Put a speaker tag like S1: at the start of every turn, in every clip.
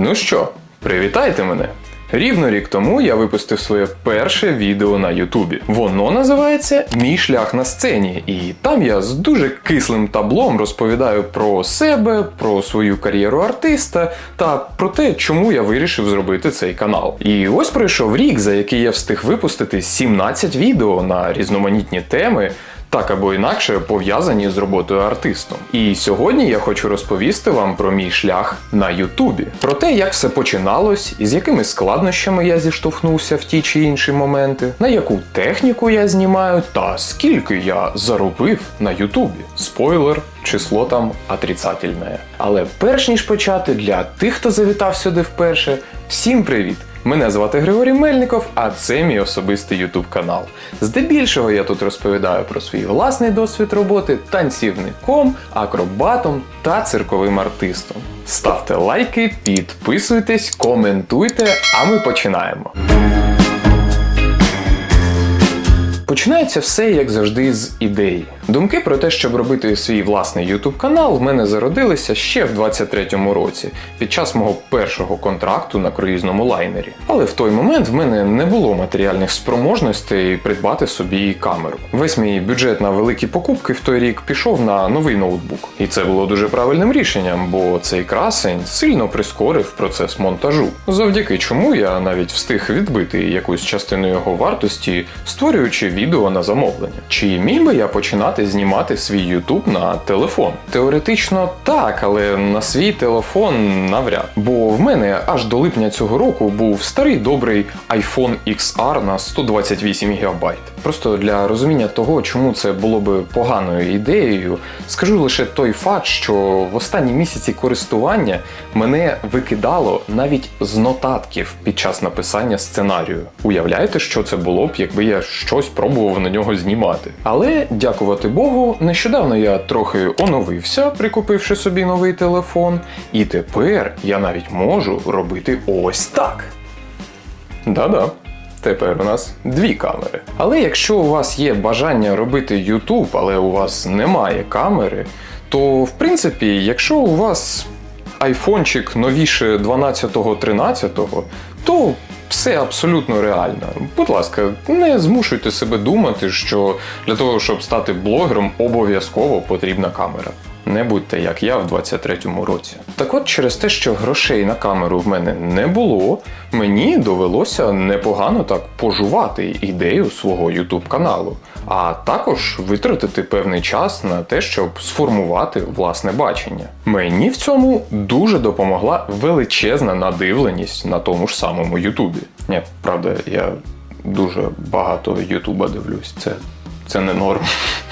S1: Ну що, привітайте мене! Рівно рік тому я випустив своє перше відео на Ютубі. Воно називається Мій шлях на сцені, і там я з дуже кислим таблом розповідаю про себе, про свою кар'єру артиста та про те, чому я вирішив зробити цей канал. І ось пройшов рік, за який я встиг випустити 17 відео на різноманітні теми так або інакше пов'язані з роботою артистом. І сьогодні я хочу розповісти вам про мій шлях на Ютубі, про те, як все починалось, і з якими складнощами я зіштовхнувся в ті чи інші моменти, на яку техніку я знімаю, та скільки я заробив на Ютубі. Спойлер. Число там отрицательне. Але перш ніж почати, для тих, хто завітав сюди вперше, всім привіт! Мене звати Григорій Мельников, а це мій особистий YouTube канал. Здебільшого я тут розповідаю про свій власний досвід роботи танцівником, акробатом та цирковим артистом. Ставте лайки, підписуйтесь, коментуйте, а ми починаємо. Починається все, як завжди, з ідеї. Думки про те, щоб робити свій власний YouTube канал, в мене зародилися ще в 23-му році, під час мого першого контракту на круїзному лайнері. Але в той момент в мене не було матеріальних спроможностей придбати собі камеру. Весь мій бюджет на великі покупки в той рік пішов на новий ноутбук. І це було дуже правильним рішенням, бо цей красень сильно прискорив процес монтажу, завдяки чому я навіть встиг відбити якусь частину його вартості, створюючи відео на замовлення. Чи міг би я починати знімати свій YouTube на телефон? Теоретично так, але на свій телефон навряд. Бо в мене аж до липня цього року був старий добрий iPhone XR на 128 ГБ. Просто для розуміння того, чому це було би поганою ідеєю, скажу лише той факт, що в останні місяці користування мене викидало навіть з нотатків під час написання сценарію. Уявляєте, що це було б, якби я щось пробував на нього знімати. Але дякувати Богу, нещодавно я трохи оновився, прикупивши собі новий телефон, і тепер я навіть можу робити ось так. Да-да. Тепер у нас дві камери. Але якщо у вас є бажання робити YouTube, але у вас немає камери, то в принципі, якщо у вас айфончик новіше 12-13, то все абсолютно реально. Будь ласка, не змушуйте себе думати, що для того, щоб стати блогером, обов'язково потрібна камера. Не будьте як я в 23-му році. Так от через те, що грошей на камеру в мене не було, мені довелося непогано так пожувати ідею свого YouTube каналу, а також витратити певний час на те, щоб сформувати власне бачення. Мені в цьому дуже допомогла величезна надивленість на тому ж самому Ютубі. Правда, я дуже багато Ютуба дивлюсь. Це це не норм.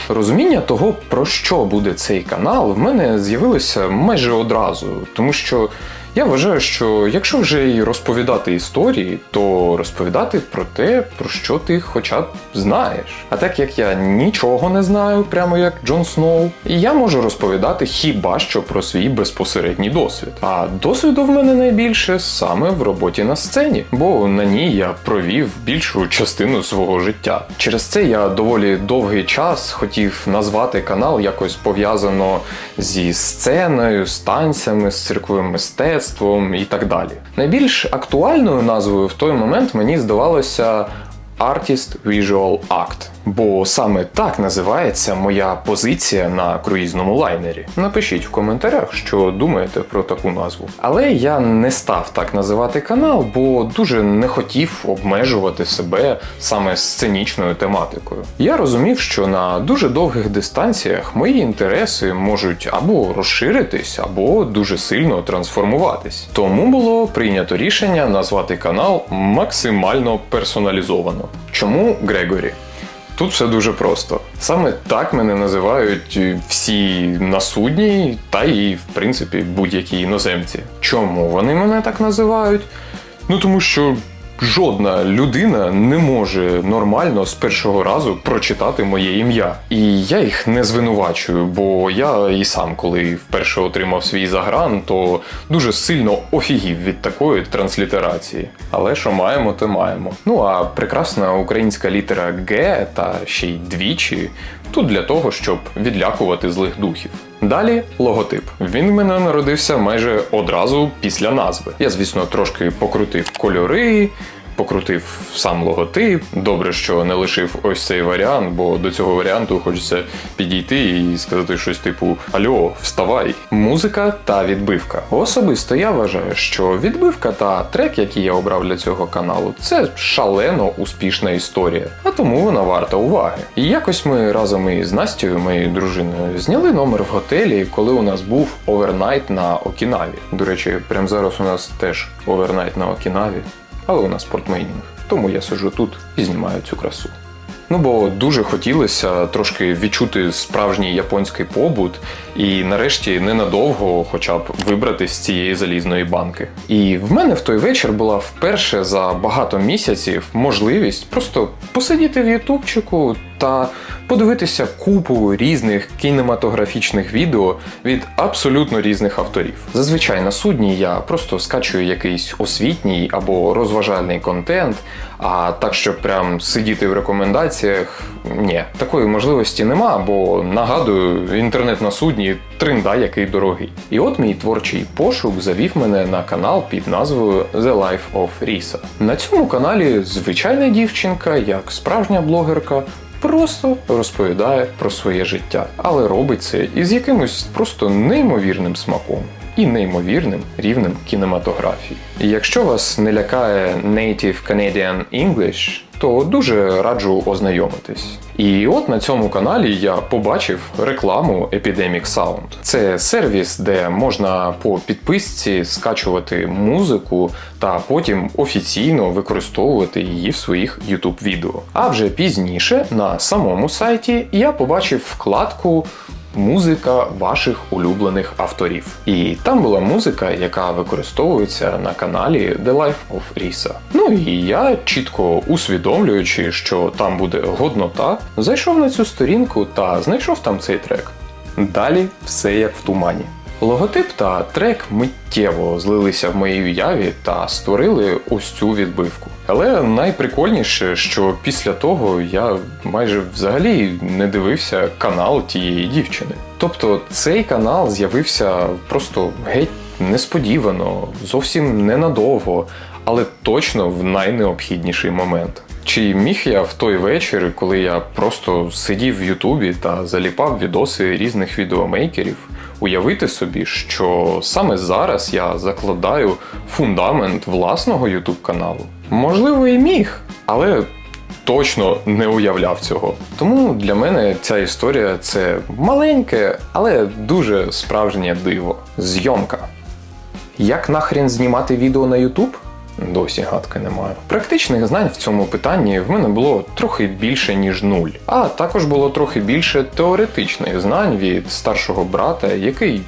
S1: Розуміння того, про що буде цей канал, в мене з'явилося майже одразу, тому що я вважаю, що якщо вже і розповідати історії, то розповідати про те, про що ти хоча б знаєш. А так як я нічого не знаю, прямо як Джон Сноу, я можу розповідати хіба що про свій безпосередній досвід. А досвіду в мене найбільше саме в роботі на сцені, бо на ній я провів більшу частину свого життя. Через це я доволі довгий час хотів назвати канал якось пов'язано зі сценою, з танцями, з цирковим мистецтвом мистецтвом і так далі. Найбільш актуальною назвою в той момент мені здавалося Artist Visual Act. Бо саме так називається моя позиція на круїзному лайнері. Напишіть в коментарях, що думаєте про таку назву. Але я не став так називати канал, бо дуже не хотів обмежувати себе саме сценічною тематикою. Я розумів, що на дуже довгих дистанціях мої інтереси можуть або розширитись, або дуже сильно трансформуватись. Тому було прийнято рішення назвати канал максимально персоналізовано. Чому Грегорі? Тут все дуже просто. Саме так мене називають всі на судні, та і, в принципі, будь-які іноземці. Чому вони мене так називають? Ну тому що жодна людина не може нормально з першого разу прочитати моє ім'я. І я їх не звинувачую, бо я і сам, коли вперше отримав свій загран, то дуже сильно офігів від такої транслітерації. Але що маємо, то маємо. Ну а прекрасна українська літера Г та ще й двічі тут для того, щоб відлякувати злих духів. Далі логотип. Він в мене народився майже одразу після назви. Я, звісно, трошки покрутив кольори. Покрутив сам логотип. Добре, що не лишив ось цей варіант, бо до цього варіанту хочеться підійти і сказати щось типу Альо, вставай. Музика та відбивка. Особисто я вважаю, що відбивка та трек, який я обрав для цього каналу, це шалено успішна історія, а тому вона варта уваги. І якось ми разом із Настю, моєю дружиною, зняли номер в готелі, коли у нас був овернайт на Окінаві. До речі, прямо зараз у нас теж овернайт на Окінаві але у нас портмейнінг. Тому я сиджу тут і знімаю цю красу. Ну бо дуже хотілося трошки відчути справжній японський побут, і нарешті ненадовго, хоча б вибрати з цієї залізної банки. І в мене в той вечір була вперше за багато місяців можливість просто посидіти в Ютубчику та подивитися купу різних кінематографічних відео від абсолютно різних авторів. Зазвичай на судні я просто скачую якийсь освітній або розважальний контент, а так, щоб прям сидіти в рекомендаціях, ні, такої можливості нема, бо нагадую, інтернет на судні тринда який дорогий. І от мій творчий пошук завів мене на канал під назвою The Life of Risa. На цьому каналі звичайна дівчинка, як справжня блогерка, просто розповідає про своє життя, але робить це із якимось просто неймовірним смаком. І неймовірним рівнем кінематографії. І якщо вас не лякає Native Canadian English, то дуже раджу ознайомитись. І от на цьому каналі я побачив рекламу Epidemic Sound. Це сервіс, де можна по підписці скачувати музику та потім офіційно використовувати її в своїх YouTube відео. А вже пізніше на самому сайті я побачив вкладку музика ваших улюблених авторів. І там була музика, яка використовується на каналі The Life of Risa. Ну і я, чітко усвідомлюючи, що там буде годнота, зайшов на цю сторінку та знайшов там цей трек. Далі все як в тумані. Логотип та трек миттєво злилися в моїй уяві та створили ось цю відбивку. Але найприкольніше, що після того я майже взагалі не дивився канал тієї дівчини. Тобто цей канал з'явився просто геть несподівано, зовсім ненадовго, але точно в найнеобхідніший момент. Чи міг я в той вечір, коли я просто сидів в Ютубі та заліпав відоси різних відеомейкерів, уявити собі, що саме зараз я закладаю фундамент власного Ютуб каналу? Можливо, і міг, але точно не уявляв цього. Тому для мене ця історія це маленьке, але дуже справжнє диво. Зйомка. Як нахрен знімати відео на Ютуб? Досі гадки немає. Практичних знань в цьому питанні в мене було трохи більше, ніж нуль. А також було трохи більше теоретичних знань від старшого брата, який.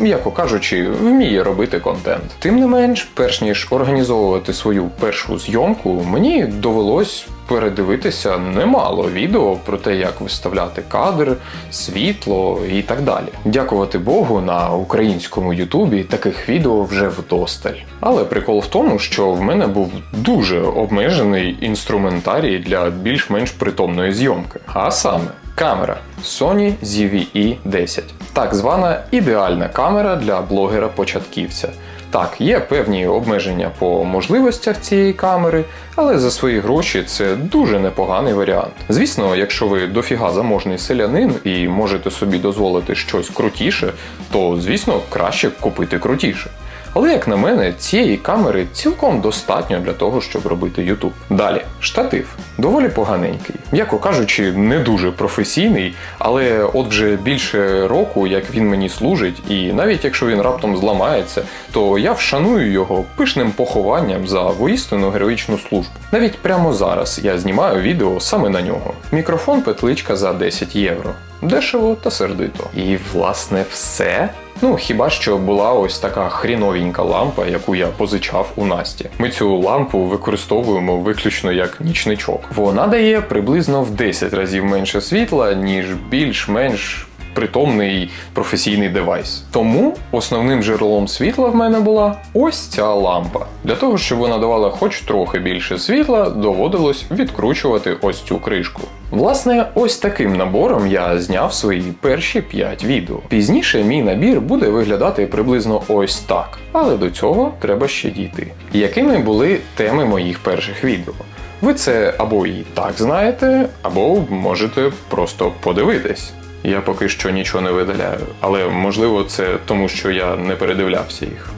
S1: М'яко кажучи, вміє робити контент. Тим не менш, перш ніж організовувати свою першу зйомку, мені довелось передивитися немало відео про те, як виставляти кадр, світло і так далі. Дякувати Богу, на українському Ютубі таких відео вже вдосталь. Але прикол в тому, що в мене був дуже обмежений інструментарій для більш-менш притомної зйомки. А саме. Камера Sony ZV-E 10. Так звана ідеальна камера для блогера-початківця. Так, є певні обмеження по можливостях цієї камери, але за свої гроші це дуже непоганий варіант. Звісно, якщо ви дофіга заможний селянин і можете собі дозволити щось крутіше, то звісно краще купити крутіше. Але, як на мене, цієї камери цілком достатньо для того, щоб робити YouTube. Далі, штатив доволі поганенький, м'яко кажучи, не дуже професійний, але от вже більше року, як він мені служить, і навіть якщо він раптом зламається, то я вшаную його пишним похованням за воістину героїчну службу. Навіть прямо зараз я знімаю відео саме на нього. Мікрофон петличка за 10 євро. Дешево та сердито. І власне все. Ну, хіба що була ось така хріновенька лампа, яку я позичав у Насті. Ми цю лампу використовуємо виключно як нічничок. Вона дає приблизно в 10 разів менше світла, ніж більш-менш притомний професійний девайс. Тому основним джерелом світла в мене була ось ця лампа. Для того, щоб вона давала хоч трохи більше світла, доводилось відкручувати ось цю кришку. Власне, ось таким набором я зняв свої перші 5 відео. Пізніше мій набір буде виглядати приблизно ось так, але до цього треба ще дійти. Якими були теми моїх перших відео? Ви це або і так знаєте, або можете просто подивитись. Я поки що нічого не видаляю, але можливо це тому, що я не передивлявся їх.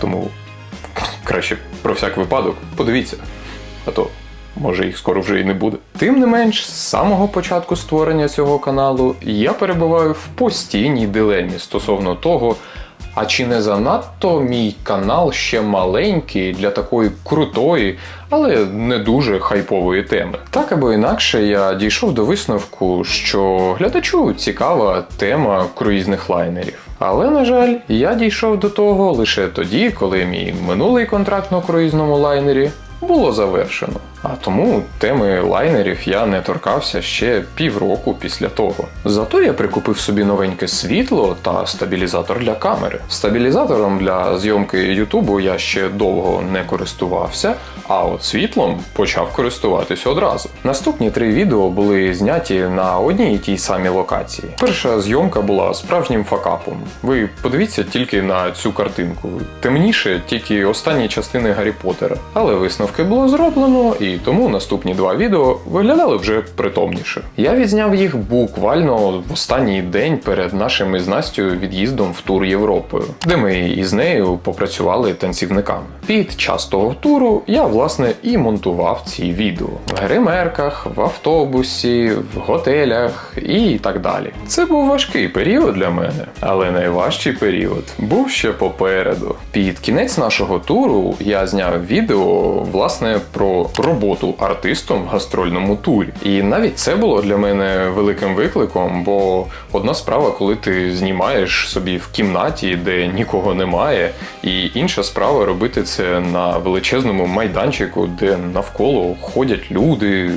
S1: Тому краще про всяк випадок подивіться, а то може їх скоро вже і не буде. Тим не менш, з самого початку створення цього каналу я перебуваю в постійній дилемі стосовно того, а чи не занадто мій канал ще маленький для такої крутої, але не дуже хайпової теми. Так або інакше, я дійшов до висновку, що глядачу цікава тема круїзних лайнерів. Але, на жаль, я дійшов до того лише тоді, коли мій минулий контракт на круїзному лайнері було завершено. А тому теми лайнерів я не торкався ще півроку після того. Зато я прикупив собі новеньке світло та стабілізатор для камери. Стабілізатором для зйомки Ютубу я ще довго не користувався, а от світлом почав користуватись одразу. Наступні три відео були зняті на одній і тій самій локації. Перша зйомка була справжнім факапом. Ви подивіться тільки на цю картинку. Темніше тільки останні частини Гаррі Поттера. Але висновки було зроблено, і тому наступні два відео виглядали вже притомніше. Я відзняв їх буквально в останній день перед нашим із Настю від'їздом в тур Європою, де ми із нею попрацювали танцівниками. Під час того туру я власне і монтував ці відео в гримерках, в автобусі, в готелях і так далі. Це був важкий період для мене, але найважчий період був ще попереду. Під кінець нашого туру я зняв відео власне про роботу артистом в гастрольному турі. І навіть це було для мене великим викликом, бо одна справа, коли ти знімаєш собі в кімнаті, де нікого немає, і інша справа робити це на величезному майданчику, де навколо ходять люди,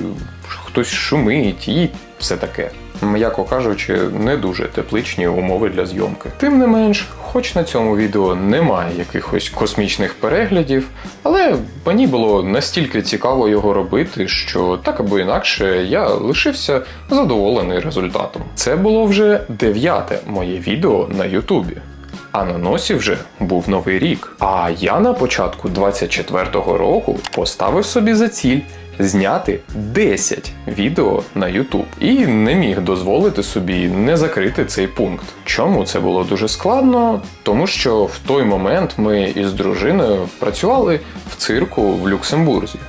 S1: хтось шумить і все таке. М'яко кажучи, не дуже тепличні умови для зйомки. Тим не менш, хоч на цьому відео немає якихось космічних переглядів, але мені було настільки цікаво його робити, що так або інакше я лишився задоволений результатом. Це було вже дев'яте моє відео на Ютубі. А на носі вже був новий рік. А я на початку 24-го року поставив собі за ціль зняти 10 відео на YouTube і не міг дозволити собі не закрити цей пункт. Чому це було дуже складно? Тому що в той момент ми із дружиною працювали в цирку в Люксембурзі.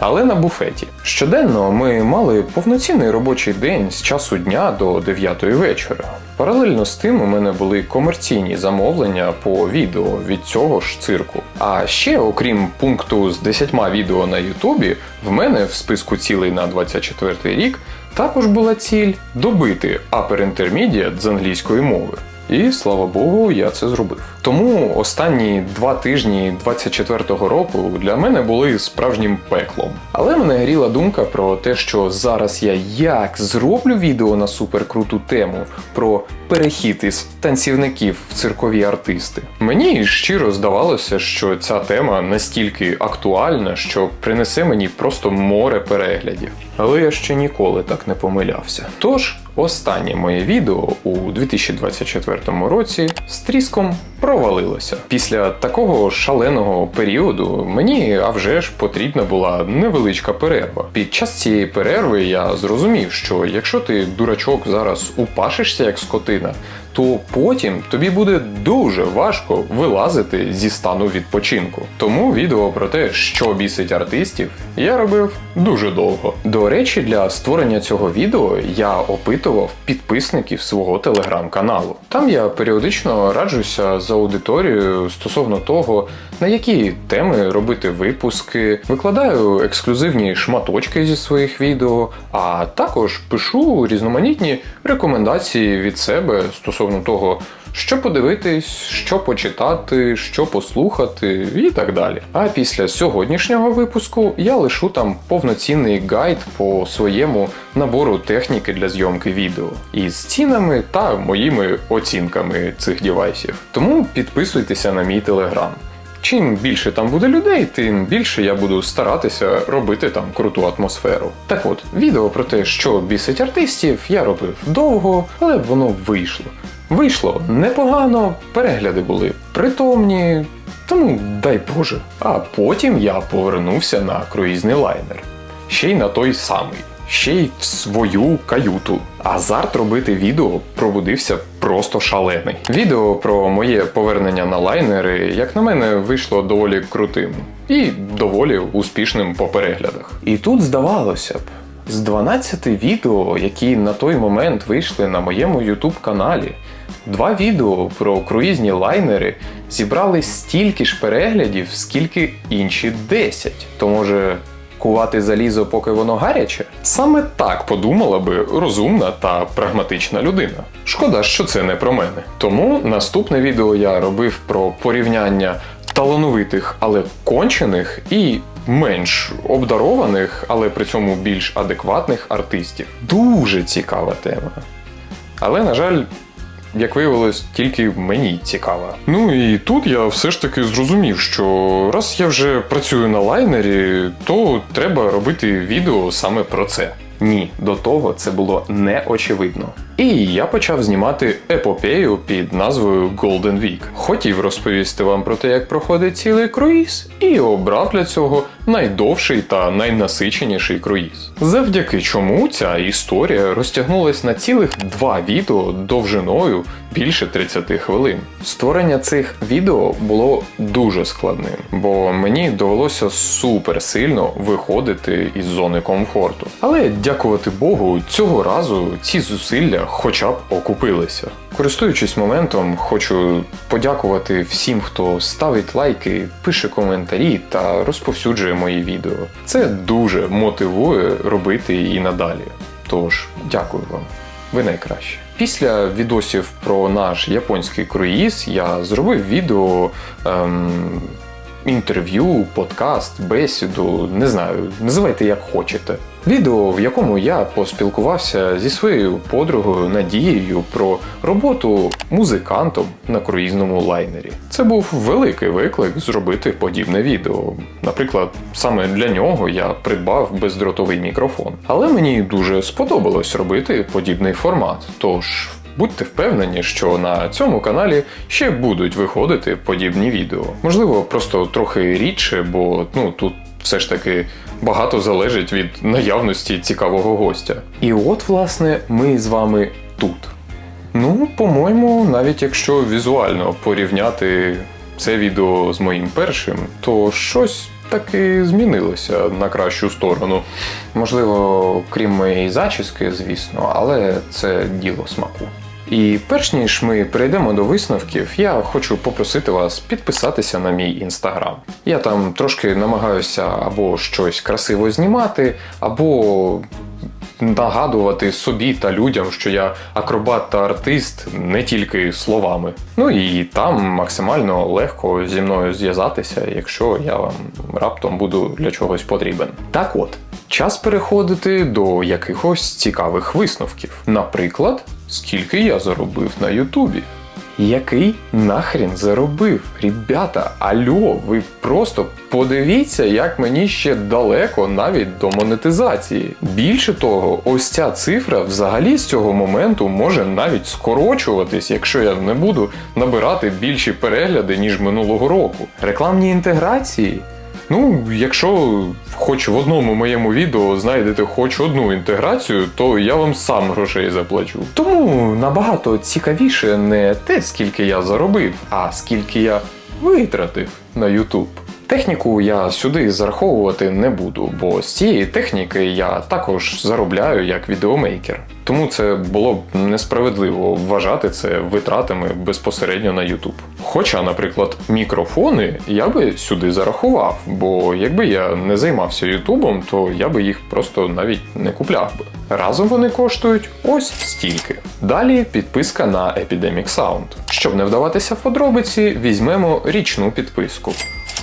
S1: Але на буфеті. Щоденно ми мали повноцінний робочий день з часу дня до 9 вечора. Паралельно з тим у мене були комерційні замовлення по відео від цього ж цирку. А ще, окрім пункту з 10 відео на Ютубі, в мене в списку цілей на 24 рік також була ціль добити Upper Intermediate з англійської мови. І слава Богу, я це зробив. Тому останні два тижні 24-го року для мене були справжнім пеклом. Але мене гріла думка про те, що зараз я як зроблю відео на суперкруту тему про перехід із танцівників в циркові артисти. Мені щиро здавалося, що ця тема настільки актуальна, що принесе мені просто море переглядів. Але я ще ніколи так не помилявся. Тож, останнє моє відео у 2024 році з тріском провалилося. Після такого шаленого періоду мені а вже ж потрібна була невеличка перерва. Під час цієї перерви я зрозумів, що якщо ти дурачок зараз упашишся як скотина, то потім тобі буде дуже важко вилазити зі стану відпочинку. Тому відео про те, що бісить артистів, я робив дуже довго. До речі, для створення цього відео я опитував підписників свого телеграм-каналу. Там я періодично раджуся з аудиторією стосовно того, на які теми робити випуски, викладаю ексклюзивні шматочки зі своїх відео, а також пишу різноманітні рекомендації від себе стосовно стосовно того, що подивитись, що почитати, що послухати і так далі. А після сьогоднішнього випуску я лишу там повноцінний гайд по своєму набору техніки для зйомки відео із цінами та моїми оцінками цих дівайсів. Тому підписуйтеся на мій телеграм. Чим більше там буде людей, тим більше я буду старатися робити там круту атмосферу. Так от, відео про те, що бісить артистів, я робив довго, але воно вийшло. Вийшло непогано, перегляди були притомні, тому дай Боже. А потім я повернувся на круїзний лайнер. Ще й на той самий. Ще й в свою каюту. Азарт робити відео пробудився просто шалений. Відео про моє повернення на лайнери, як на мене, вийшло доволі крутим і доволі успішним по переглядах. І тут здавалося б, з 12 відео, які на той момент вийшли на моєму YouTube каналі, два відео про круїзні лайнери зібрали стільки ж переглядів, скільки інші 10. То може. Кувати залізо, поки воно гаряче? Саме так подумала би розумна та прагматична людина. Шкода, що це не про мене. Тому наступне відео я робив про порівняння талановитих, але кончених і менш обдарованих, але при цьому більш адекватних артистів. Дуже цікава тема. Але, на жаль, як виявилось, тільки мені цікава. Ну і тут я все ж таки зрозумів, що раз я вже працюю на лайнері, то треба робити відео саме про це. Ні, до того це було не очевидно. І я почав знімати епопею під назвою Golden Week. Хотів розповісти вам про те, як проходить цілий круїз, і обрав для цього найдовший та найнасиченіший круїз. Завдяки чому ця історія розтягнулась на цілих два відео довжиною більше 30 хвилин. Створення цих відео було дуже складним, бо мені довелося супер сильно виходити із зони комфорту. Але дякувати Богу, цього разу ці зусилля хоча б окупилися. Користуючись моментом, хочу подякувати всім, хто ставить лайки, пише коментарі та розповсюджує мої відео. Це дуже мотивує робити і надалі. Тож, дякую вам. Ви найкращі. Після відосів про наш японський круїз я зробив відео. Ем, Інтерв'ю, подкаст, бесіду, не знаю, називайте як хочете. Відео, в якому я поспілкувався зі своєю подругою Надією про роботу музикантом на круїзному лайнері. Це був великий виклик зробити подібне відео. Наприклад, саме для нього я придбав бездротовий мікрофон. Але мені дуже сподобалось робити подібний формат. Тож Будьте впевнені, що на цьому каналі ще будуть виходити подібні відео. Можливо, просто трохи рідше, бо ну тут все ж таки багато залежить від наявності цікавого гостя. І от, власне, ми з вами тут. Ну, по-моєму, навіть якщо візуально порівняти це відео з моїм першим, то щось таки змінилося на кращу сторону. Можливо, крім моєї зачіски, звісно, але це діло смаку. І перш ніж ми перейдемо до висновків, я хочу попросити вас підписатися на мій інстаграм. Я там трошки намагаюся або щось красиво знімати, або нагадувати собі та людям, що я акробат та артист не тільки словами. Ну і там максимально легко зі мною зв'язатися, якщо я вам раптом буду для чогось потрібен. Так от. Час переходити до якихось цікавих висновків. Наприклад, скільки я заробив на Ютубі. Який нахрін заробив? Ребята, альо, ви просто подивіться, як мені ще далеко навіть до монетизації. Більше того, ось ця цифра взагалі з цього моменту може навіть скорочуватись, якщо я не буду набирати більші перегляди, ніж минулого року. Рекламні інтеграції. Ну, якщо хоч в одному моєму відео знайдете хоч одну інтеграцію, то я вам сам грошей заплачу. Тому набагато цікавіше не те, скільки я заробив, а скільки я витратив на YouTube. Техніку я сюди зараховувати не буду, бо з цієї техніки я також заробляю як відеомейкер. Тому це було б несправедливо вважати це витратами безпосередньо на YouTube. Хоча, наприклад, мікрофони я би сюди зарахував, бо якби я не займався Ютубом, то я би їх просто навіть не купляв би. Разом вони коштують ось стільки. Далі підписка на Epidemic Sound. Щоб не вдаватися в подробиці, візьмемо річну підписку.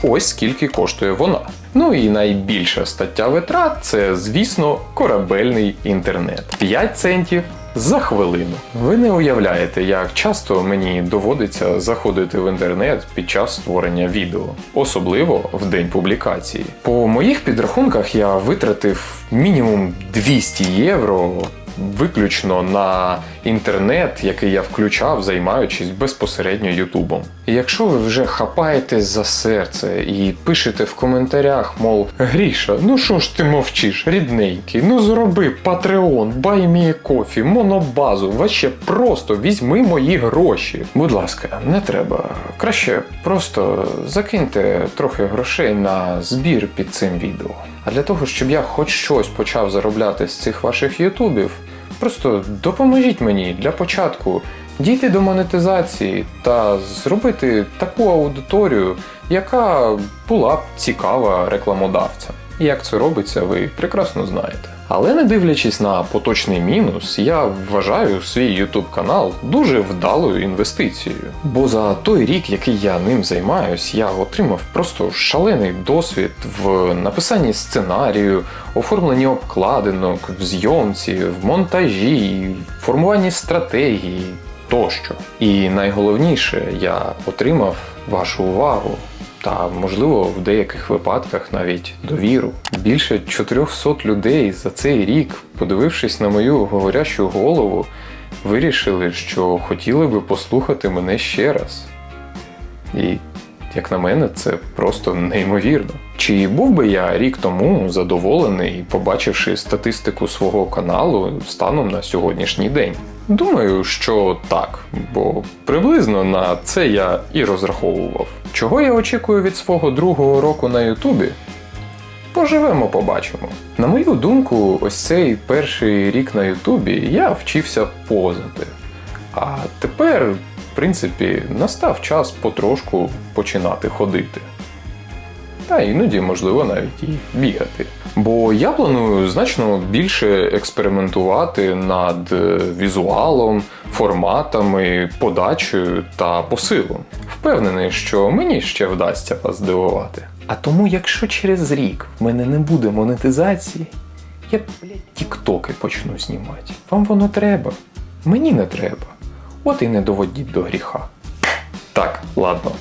S1: Ось скільки коштує вона. Ну і найбільша стаття витрат це, звісно, корабельний інтернет. 5 центів за хвилину. Ви не уявляєте, як часто мені доводиться заходити в інтернет під час створення відео, особливо в день публікації. По моїх підрахунках я витратив мінімум 200 євро виключно на інтернет, який я включав, займаючись безпосередньо Ютубом. Якщо ви вже хапаєтесь за серце і пишете в коментарях, мов Гріша, ну що ж ти мовчиш, рідненький, ну зроби Patreon, байміє кофі, монобазу, вообще просто візьми мої гроші. Будь ласка, не треба. Краще просто закиньте трохи грошей на збір під цим відео. А для того, щоб я хоч щось почав заробляти з цих ваших ютубів, просто допоможіть мені для початку дійти до монетизації та зробити таку аудиторію, яка була б цікава рекламодавцям. І Як це робиться, ви прекрасно знаєте. Але не дивлячись на поточний мінус, я вважаю свій YouTube канал дуже вдалою інвестицією. Бо за той рік, який я ним займаюсь, я отримав просто шалений досвід в написанні сценарію, оформленні обкладинок, в зйомці, в монтажі, формуванні стратегії тощо. І найголовніше, я отримав вашу увагу та, можливо, в деяких випадках навіть довіру. Більше 400 людей за цей рік, подивившись на мою говорящу голову, вирішили, що хотіли би послухати мене ще раз. І, як на мене, це просто неймовірно. Чи був би я рік тому задоволений, побачивши статистику свого каналу станом на сьогоднішній день? Думаю, що так, бо приблизно на це я і розраховував. Чого я очікую від свого другого року на Ютубі? Поживемо, побачимо. На мою думку, ось цей перший рік на Ютубі я вчився позати. А тепер, в принципі, настав час потрошку починати ходити. Та іноді, можливо, навіть і бігати. Бо я планую значно більше експериментувати над е, візуалом, форматами, подачею та посилом. Впевнений, що мені ще вдасться вас здивувати. А тому, якщо через рік в мене не буде монетизації, я блядь, тіктоки почну знімати. Вам воно треба? Мені не треба. От і не доводіть до гріха. Так, ладно.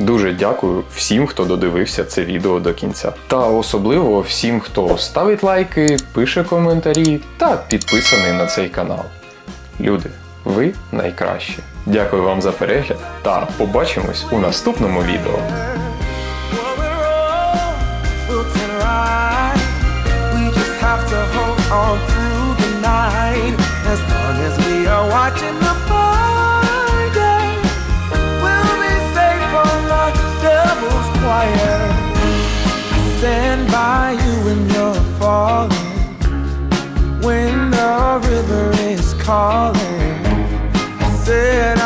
S1: Дуже дякую всім, хто додивився це відео до кінця. Та особливо всім, хто ставить лайки, пише коментарі та підписаний на цей канал. Люди, ви найкращі. Дякую вам за перегляд та побачимось у наступному відео.
S2: As long as we are watching the fire, I said.